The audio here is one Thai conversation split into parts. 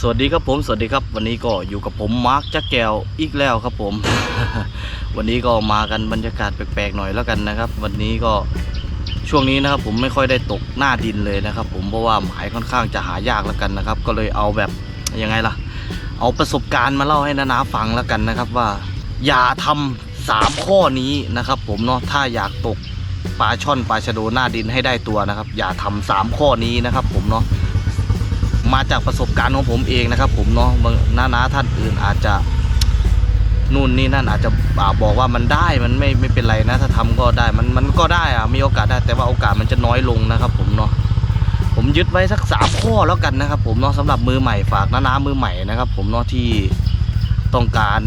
สวัสดีครับผมสวัสดีครับ วันนี้ก็อยู่กับผมมาร์คจักแก้วอีกแล้วครับผม วันนี้ก็มากันบรรยากาศแปลกๆหน่อยแล้วกันนะครับ วันนี้ก็ช่วงนี้นะครับ ผมไม่ค่อยได้ตกหน้าดินเลยนะครับ ผมเพราะว่าหมายค่อนข้างจะหายากแล้วกันนะครับ ก็เลยเอาแบบยังไงล่ะ เอาประสบการณ์มาเล่าให้นานาฟังแล้วกันนะครับว่า อย่าทำสามข้อนี้นะครับ ผมเนาะถ้าอยากตกปลาช่อนปลาชะโดหน้าดินให้ได้ตัวนะครับ อย่าทำสามข้อนี้นะครับ ผมเนาะ มาจากประสบการณ์ของผมเองนะครับ ผมเนาะน้านาท่านอื่นอาจจะนู่นนี่นั่นอาจจะบอกว่ามันได้มันไม่ไม่เป็นไรนะ ถ้าทำก็ได้มันมันก็ได้อะมีโอกาสได้แต่ว่าโอกาสมันจะน้อยลงนะครับ ผมเนาะผมยึดไว้สักสามข้อแล้วกันนะครับ ผมเนาะสำหรับมือใหม่ฝากน้านามือใหม่นะครับ ผมเนาะที่ต้องการ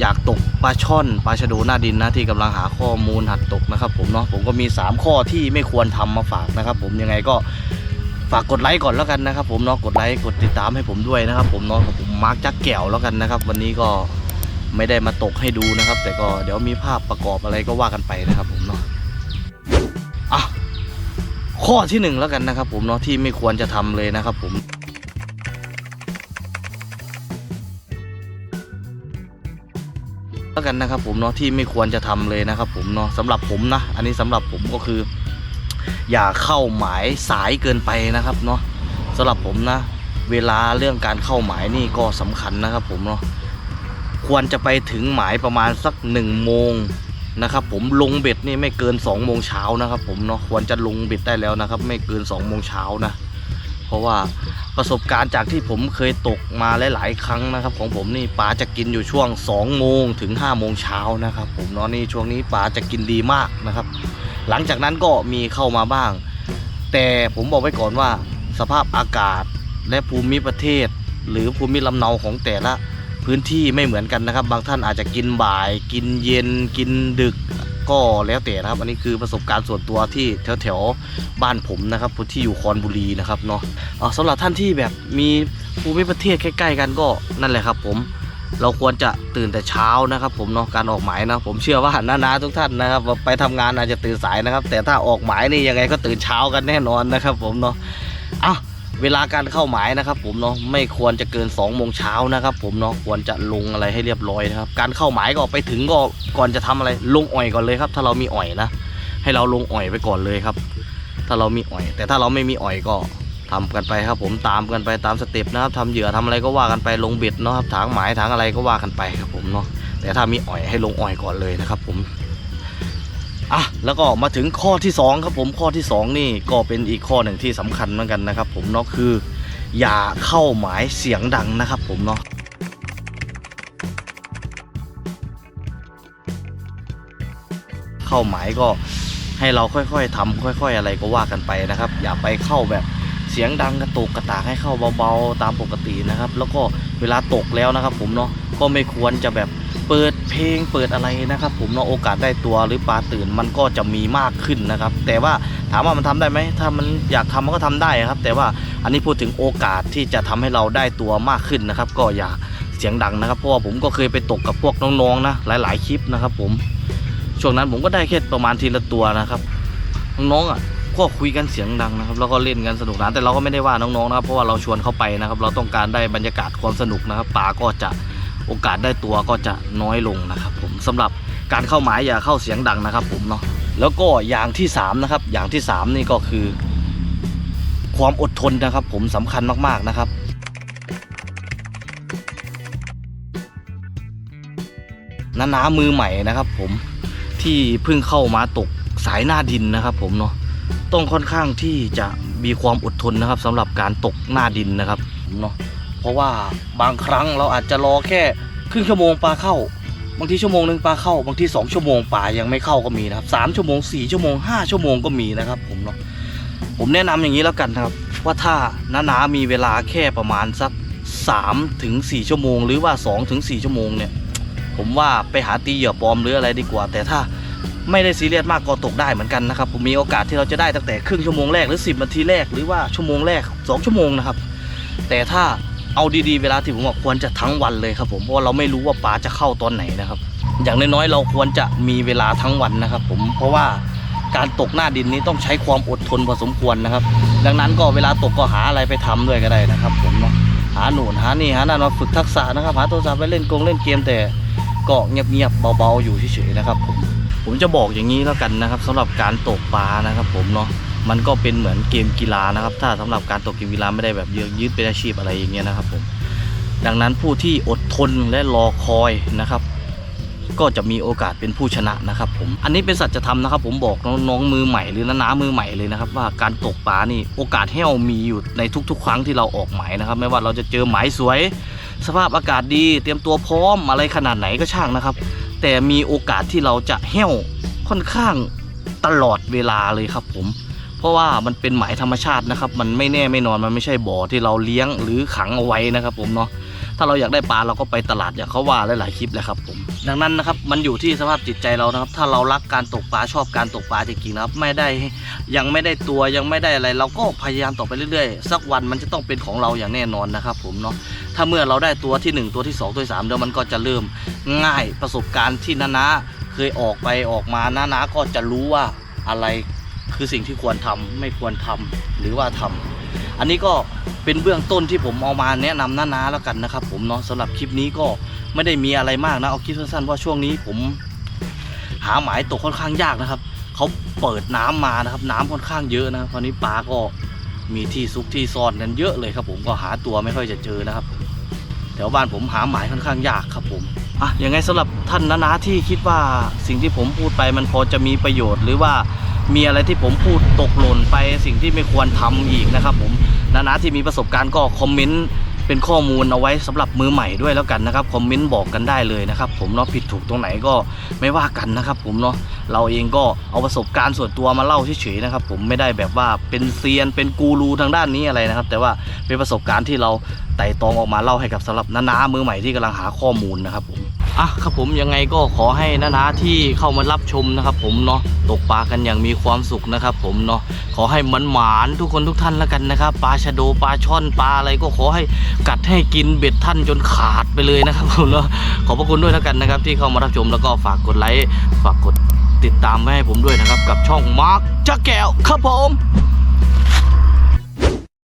อยากตกปลาช่อนปลาชะโดหน้าดินนะที่กำลังหาข้อมูลหัดตกนะครับ ผมเนาะผมก็มีสามข้อที่ไม่ควรทำมาฝากนะครับ ผมยังไงก็ ฝากกดไลค์ก่อนแล้วกันนะครับผมเนาะกดไลค์กดติดตามให้ผมด้วยนะครับ ผมเนาะผมมาร์กจักแก้วแล้วกันนะครับ วันนี้ก็ไม่ได้มาตกให้ดูนะครับ แต่ก็เดี๋ยวมีภาพประกอบอะไรก็ว่ากันไปนะครับ ผมเนาะอะข้อที่หนึ่งแล้วกันนะครับ ผมเนาะที่ไม่ควรจะทำเลยนะครับ ผมแล้วกันนะครับ ผมเนาะที่ไม่ควรจะทำเลยนะครับ ผมเนาะสำหรับผมนะ อันนี้สำหรับผมก็คือ อย่าเข้าหมายสายเกินไปนะครับเนาะสำหรับผมนะ เวลาเรื่องการเข้าหมายนี่ก็สำคัญนะครับผมเนาะควรจะไปถึงหมายประมาณสักหนึ่งโมงนะครับผมลงเบ็ดนี่ไม่เกิน2องโมงเช้านะครับผมเนาะควรจะลงเบ็ดได้แล้วนะครับ ไม่เกิน2องโมงเช้านะ เพราะว่าประสบการณ์จากที่ผมเคยตกมาหลาย ๆ ครั้งนะครับ ของผมนี่ปลาจะกินอยู่ช่วง2โมงถึง5โมงเช้านะครับ ผมเนาะนี่ช่วงนี้ปลาจะกินดีมากนะครับ หลังจากนั้นก็มีเข้ามาบ้าง แต่ผมบอกไว้ก่อนว่า สภาพอากาศและภูมิประเทศ หรือภูมิลำเนาของแต่ละพื้นที่ไม่เหมือนกันนะครับ บางท่านอาจจะกินบ่าย กินเย็น กินดึก ก็แล้วแต่นะครับ อันนี้คือประสบการณ์ส่วนตัวที่แถวแถวๆบ้านผมนะครับที่อยู่คอนบุรีนะครับเนาะสำหรับท่านที่แบบมีภูมิประเทศใกล้ๆกันก็นั่นแหละครับ ผมเราควรจะตื่นแต่เช้านะครับ ผมเนาะการออกหมายนะผมเชื่อว่าน้านาทุกท่านนะครับ ไปทำงานอาจจะตื่นสายนะครับ แต่ถ้าออกหมายนี่ยังไงก็ตื่นเช้ากันแน่นอนนะครับ ผมเนาะเอา เวลาการเข้าหมายนะครับ ผมเนาะไม่ควรจะเกิน2องโมงเช้านะครับผมเนาะควรจะลงอะไรให้เรียบร้อยนะครับ การเข้าหมายก็ไปถึงก็ก่อนจะทำอะไร ลงอ่อยก่อนเลยครับ ถ้าเรามีอ่อยนะ ให้เราลงอ่อยไปก่อนเลยครับ ถ้าเรามีอ่อย แต่ถ้าเราไม่มีอ่อยก็ทำกันไปครับ ผมตามกันไปตามสเต็ปนะครับทำเหยื่อทำอะไรก็ว่ากันไปลงเบ็ดเนาะครับถางหมายถางอะไรก็ว่ากันไปครับผมเนาะแต่ถ้ามีอ่อยให้ลงอ่อยก่อนเลยนะครับ ผม อะแล้วก็มาถึงข้อที่สองครับผมข้อที่สองนี่ก็เป็นอีกข้อหนึ่งที่สำคัญเหมือนกันนะครับ ผมเนาะคือ อย่าเข้าหมายเสียงดังนะครับ ผมเนาะเข้าหมายก็ให้เราค่อยๆทำค่อย ๆ อะไรก็ว่ากันไปนะครับ อย่าไปเข้าแบบเสียงดังกระตุกกระตากให้เข้าเบาๆตามปกตินะครับ แล้วก็เวลาตกแล้วนะครับ ผมเนาะก็ไม่ควรจะแบบ เปิดเพลงเปิดอะไรนะครับ ผมเนาะโอกาสได้ตัวหรือปลาตื่นมันก็จะมีมากขึ้นนะครับ แต่ว่าถามว่ามันทำได้ไหมถ้ามันอยากทำมันก็ทำได้ครับ แต่ว่าอันนี้พูดถึงโอกาสที่จะทำให้เราได้ตัวมากขึ้นนะครับ ก็อย่าเสียงดังนะครับ เพราะว่าผมก็เคยไปตกกับพวกน้องๆนะหลาย ๆ คลิปนะครับ ผมช่วงนั้นผมก็ได้แค่ประมาณทีละตัวนะครับน้องๆอะก็คุยกันเสียงดังนะครับแล้วก็เล่นกันสนุกนานแต่เราก็ไม่ได้ว่าน้องๆนะครับเพราะว่าเราชวนเขาไปนะครับ เราต้องการได้บรรยากาศความสนุกนะครับปลาก็จะ โอกาสได้ตัวก็จะน้อยลงนะครับผมสำหรับการเข้าหมายอย่าเข้าเสียงดังนะครับผมเนาะแล้วก็อย่างที่สามนะครับอย่างที่สามนี่ก็คือ ความอดทนนะครับ ผมสำคัญมากๆนะครับนานามือใหม่นะครับ ผมที่เพิ่งเข้ามาตกสายหน้าดินนะครับ ผมเนาะต้องค่อนข้างที่จะมีความอดทนนะครับสำหรับการตกหน้าดินนะครับเนาะ เพราะว่าบางครั้งเราอาจจะรอแค่ครึ่งชั่วโมงปลาเข้า บางทีชั่วโมงหนึ่งปลาเข้า บางทีสองชั่วโมงปลายังไม่เข้าก็มีนะครับสามชั่วโมงสี่ชั่วโมงห้าชั่วโมงก็มีนะครับ ผมเนาะผมแนะนำอย่างนี้แล้วกันนะครับ ว่าถ้าน้านามีเวลาแค่ประมาณสักสามถึงสี่ชั่วโมง หรือว่าสองถึงสี่ชั่วโมงเนี่ย ผมว่าไปหาตีเหยื่อปลอมหรืออะไรดีกว่า แต่ถ้าไม่ได้ซีเรียสมากก็ตกได้เหมือนกันนะครับผมมีโอกาสที่เราจะได้ตั้งแต่ครึ่งชั่วโมงแรกหรือ 10นาทีแรกหรือว่าชั่วโมงแรก 2 ชั่วโมงนะครับ แต่ถ้า เอาดีๆเวลาที่ผมบอกควรจะทั้งวันเลยครับผมเพราะเราไม่รู้ว่าปลาจะเข้าตอนไหนนะครับ อย่างน้อยๆเราควรจะมีเวลาทั้งวันนะครับ ผมเพราะว่าการตกหน้าดินนี้ต้องใช้ความอดทนพอสมควรนะครับ ดังนั้นก็เวลาตกก็หาอะไรไปทำด้วยก็ได้นะครับ ผมเนาะหาหนุนหานี่หานั่นมาฝึกทักษะนะครับ หาโทรศัพท์ไปเล่นกงเล่นเกมแต่ก็เงียบๆเบาๆอยู่เฉยๆนะครับผมผมจะบอกอย่างนี้แล้วกันนะครับสำหรับการตกปลานะครับ ผมเนาะ มันก็เป็นเหมือนเกมกีฬานะครับ ถ้าสำหรับการตกเกมกีฬาไม่ได้แบบยืดยืดเป็นอาชีพอะไรอย่างเงี้ยนะครับผมดังนั้นผู้ที่อดทนและรอคอยนะครับ ก็จะมีโอกาสเป็นผู้ชนะนะครับ ผมอันนี้เป็นสัจธรรมนะครับ ผมบอกน้องๆมือใหม่หรือน้ามือใหม่เลยนะครับ ว่าการตกปลานี่โอกาสแห้วมีอยู่ในทุก ๆ ครั้งที่เราออกหมายนะครับ ไม่ว่าเราจะเจอหมายสวย สภาพอากาศดี เตรียมตัวพร้อมอะไรขนาดไหนก็ช่างนะครับ แต่มีโอกาสที่เราจะแห้วค่อนข้างตลอดเวลาเลยครับผม ราะว่ามันเป็นหมายธรรมชาตินะครับ มันไม่แน่ไม่นอนมันไม่ใช่บ่อที่เราเลี้ยงหรือขังเอาไว้นะครับผมเนาะถ้าเราอยากได้ปลาเราก็ไปตลาดอย่างเขาว่าหลายๆคลิปแหละครับผมดังนั้นนะครับมันอยู่ที่สภาพจิตใจเรานะครับ ถ้าเรารักการตกปลาชอบการตกปลาจริงๆนะครับ ไม่ได้ยังไม่ได้ตัวยังไม่ได้อะไร เราก็พยายามต่อไปเรื่อยๆ สักวันมันจะต้องเป็นของเราอย่างแน่นอนนะครับผมเนาะถ้าเมื่อเราได้ตัวที่หนึ่งตัวที่สองตัวที่สามเดี๋ยวมันก็จะเริ่มง่ายประสบการณ์ที่นาๆเคยออกไปออกมานาๆก็จะรู้ว่าอะไร คือสิ่งที่ควรทำไม่ควรทำหรือว่าทำอันนี้ก็เป็นเบื้องต้นที่ผมเอามาแนะนำน้าๆแล้วกันนะครับ ผมเนาะสำหรับคลิปนี้ก็ไม่ได้มีอะไรมากนะเอาคลิปสั้นๆว่าช่วงนี้ผม หาหมายตกค่อนข้างยากนะครับเขาเปิดน้ำมานะครับ น้ำค่อนข้างเยอะนะครับตอนนี้ปลาก็มีที่ซุกที่ซ่อนกันเยอะเลยครับ ผมก็หาตัวไม่ค่อยจะเจอนะครับแถวบ้านผมหาหมายค่อนข้างยากครับผมอะยังไงสำหรับท่านนาๆที่คิดว่าสิ่งที่ผมพูดไปมันพอจะมีประโยชน์หรือว่า มีอะไรที่ผมพูดตกหล่นไปสิ่งที่ไม่ควรทำอีกนะครับ ผมนาๆที่มีประสบการณ์ก็คอมเมนต์เป็นข้อมูลเอาไว้สำหรับมือใหม่ด้วยแล้วกันนะครับคอมเมนต์บอกกันได้เลยนะครับ ผมเนาะผิดถูกตรงไหนก็ไม่ว่ากันนะครับ ผมเนาะเราเองก็เอาประสบการณ์ส่วนตัวมาเล่าเฉยๆนะครับ ผมไม่ได้แบบว่าเป็นเซียนเป็นกูรูทางด้านนี้อะไรนะครับ แต่ว่าเป็นประสบการณ์ที่เราไต่ตองออกมาเล่าให้กับสำหรับนาๆมือใหม่ที่กำลังหาข้อมูลนะครับผม อะครับผมยังไงก็ขอให้นาๆที่เข้ามารับชมนะครับ ผมเนาะตกปลากันอย่างมีความสุขนะครับ ผมเนาะขอให้มันหมานทุกคนทุกท่านแล้วกันนะครับปลาชะโดปลาช่อนปลาอะไรก็ขอให้กัดให้กินเบ็ดท่านจนขาดไปเลยนะครับผมแล้วขอบพระคุณด้วยแล้วกันนะครับ ที่เข้ามารับชมแล้วก็ฝากกดไลค์ฝากกดติดตามไว้ให้ผมด้วยนะครับ กับช่องมาร์คจักแก้วครับผม